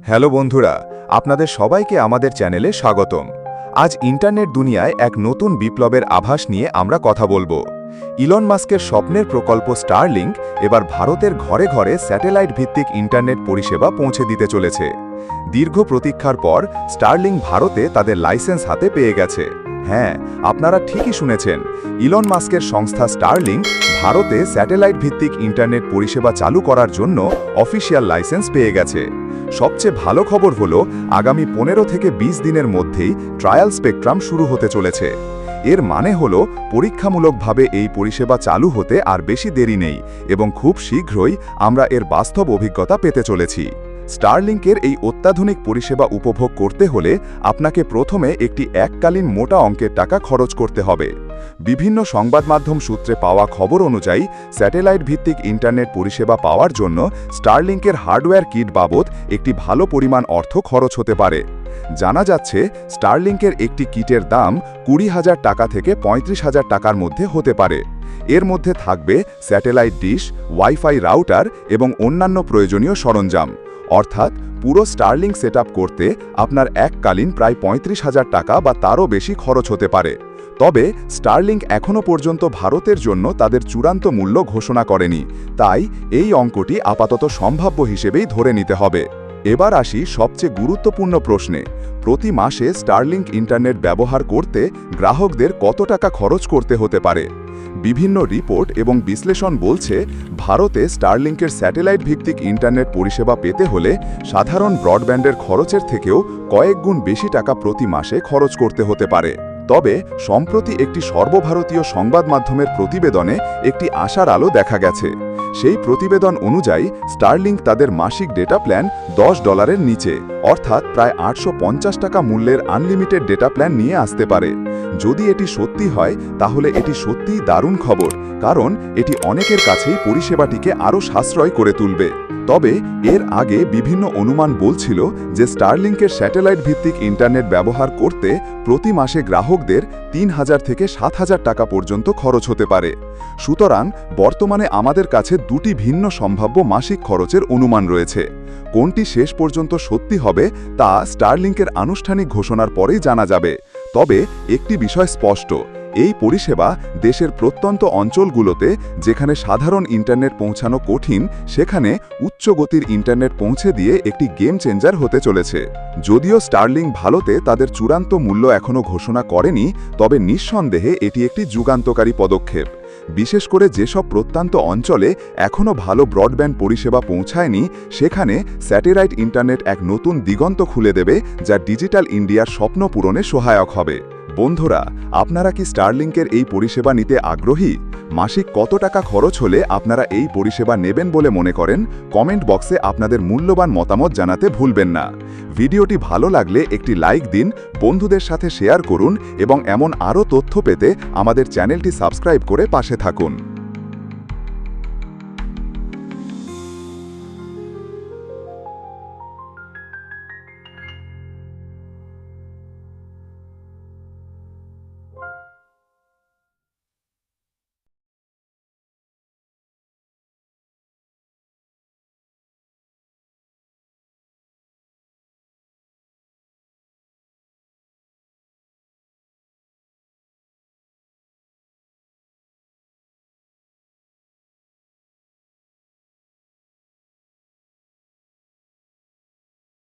Hello বন্ধুরা, আপনাদের সবাইকে আমাদের চ্যানেলে স্বাগতম। আজ ইন্টারনেট দুনিয়ায় এক নতুন বিপ্লবের আভাস নিয়ে আমরা কথা বলব। ইলন মাস্কের স্বপ্নের প্রকল্প স্টারলিংক এবার ভারতের ঘরে ঘরে স্যাটেলাইট ভিত্তিক ইন্টারনেট পরিষেবা পৌঁছে দিতে চলেছে। দীর্ঘ প্রতীক্ষার পর স্টারলিংক ভারতে তাদের লাইসেন্স হাতে পেয়ে গেছে। হ্যাঁ আপনারা ঠিকই শুনেছেন, ইলন মাস্কের সংস্থা স্টারলিংক ভারতে স্যাটেলাইট ভিত্তিক ইন্টারনেট পরিষেবা চালু করার জন্য অফিসিয়াল লাইসেন্স পেয়ে গেছে। সবচেয়ে ভালো খবর হলো, আগামী পনেরো থেকে ২০ দিনের মধ্যেই ট্রায়াল স্পেকট্রাম শুরু হতে চলেছে। এর মানে হল, পরীক্ষামূলকভাবে এই পরিষেবা চালু হতে আর বেশি দেরি নেই এবং খুব শীঘ্রই আমরা এর বাস্তব অভিজ্ঞতা পেতে চলেছি। স্টারলিংকের এই অত্যাধুনিক পরিষেবা উপভোগ করতে হলে আপনাকে প্রথমে একটি এককালীন মোটা অঙ্কের টাকা খরচ করতে হবে। বিভিন্ন সংবাদ মাধ্যম সূত্রে পাওয়া খবর অনুযায়ী স্যাটেলাইট ভিত্তিক ইন্টারনেট পরিষেবা পাওয়ার জন্য স্টারলিংকের হার্ডওয়্যার কিট বাবদ একটি ভালো পরিমাণ অর্থ খরচ হতে পারে। জানা যাচ্ছে, স্টারলিংকের একটি কিটের দাম কুড়ি হাজার টাকা থেকে পঁয়ত্রিশ হাজার টাকার মধ্যে হতে পারে। এর মধ্যে থাকবে স্যাটেলাইট ডিশ, ওয়াইফাই রাউটার এবং অন্যান্য প্রয়োজনীয় সরঞ্জাম। অর্থাৎ পুরো স্টার্লিং সেট করতে আপনার এককালীন প্রায় পঁয়ত্রিশ হাজার টাকা বা তারও বেশি খরচ হতে পারে। তবে স্টার্লিং এখনও পর্যন্ত ভারতের জন্য তাদের চূড়ান্ত মূল্য ঘোষণা করেনি। তাই এই অঙ্কটি আপাতত সম্ভাব্য হিসেবেই ধরে নিতে হবে। এবার আসি সবচেয়ে গুরুত্বপূর্ণ প্রশ্নে। প্রতি মাসে স্টারলিংক ইন্টারনেট ব্যবহার করতে গ্রাহকদের কত টাকা খরচ করতে হতে পারে? বিভিন্ন রিপোর্ট এবং বিশ্লেষণ বলছে, ভারতে স্টারলিংকের স্যাটেলাইট ভিত্তিক ইন্টারনেট পরিষেবা পেতে হলে সাধারণ ব্রডব্যান্ডের খরচের থেকেও কয়েক গুণ বেশি টাকা প্রতি মাসে খরচ করতে হতে পারে। তবে, সম্প্রতি একটি সর্বভারতীয় সংবাদ মাধ্যমের প্রতিবেদনে একটি আশার আলো দেখা গেছে। সেই প্রতিবেদন অনুযায়ী স্টারলিংক তাদের মাসিক ডেটা প্ল্যান দশ ডলারের নিচে, অর্থাৎ প্রায় আটশো পঞ্চাশ টাকা মূল্যের আনলিমিটেড ডেটা প্ল্যান নিয়ে আসতে পারে। যদি এটি সত্যি হয়, তাহলে এটি সত্যিই দারুণ খবর, কারণ এটি অনেকের কাছেই পরিষেবাটিকে আরও সাশ্রয় করে তুলবে। তবে, এর আগে বিভিন্ন অনুমান বলছিল যে স্টারলিংকের স্যাটেলাইট ভিত্তিক ইন্টারনেট ব্যবহার করতে প্রতি মাসে গ্রাহকদের তিন হাজার থেকে সাত হাজার টাকা পর্যন্ত খরচ হতে পারে। সুতরাং, বর্তমানে আমাদের কাছে দুটি ভিন্ন সম্ভাব্য মাসিক খরচের অনুমান রয়েছে। কোনটি শেষ পর্যন্ত সত্যি হবে তা স্টারলিংকের আনুষ্ঠানিক ঘোষণার পরেই জানা যাবে। তবে একটি বিষয় স্পষ্ট এই পরিষেবা দেশের প্রত্যন্ত অঞ্চলগুলোতে, যেখানে সাধারণ ইন্টারনেট পৌঁছানো কঠিন, সেখানে উচ্চ গতির ইন্টারনেট পৌঁছে দিয়ে একটি গেম চেঞ্জার হতে চলেছে। যদিও স্টারলিং ভারতে তাদের চূড়ান্ত মূল্য এখনও ঘোষণা করেনি, তবে নিঃসন্দেহে এটি একটি যুগান্তকারী পদক্ষেপ। বিশেষ করে যেসব প্রত্যন্ত অঞ্চলে এখনও ভালো ব্রডব্যান্ড পরিষেবা পৌঁছায়নি, সেখানে স্যাটেলাইট ইন্টারনেট এক নতুন দিগন্ত খুলে দেবে, যা ডিজিটাল ইন্ডিয়ার স্বপ্ন পূরণে সহায়ক হবে। বন্ধুরা, আপনারা কি স্টারলিংকের এই পরিষেবা নিতে আগ্রহী? মাসিক কত টাকা খরচ হলে আপনারা এই পরিষেবা নেবেন বলে মনে করেন? কমেন্ট বক্সে আপনাদের মূল্যবান মতামত জানাতে ভুলবেন না। ভিডিওটি ভালো লাগলে একটি লাইক দিন, বন্ধুদের সাথে শেয়ার করুন এবং এমন আরও তথ্য পেতে আমাদের চ্যানেলটি সাবস্ক্রাইব করে পাশে থাকুন।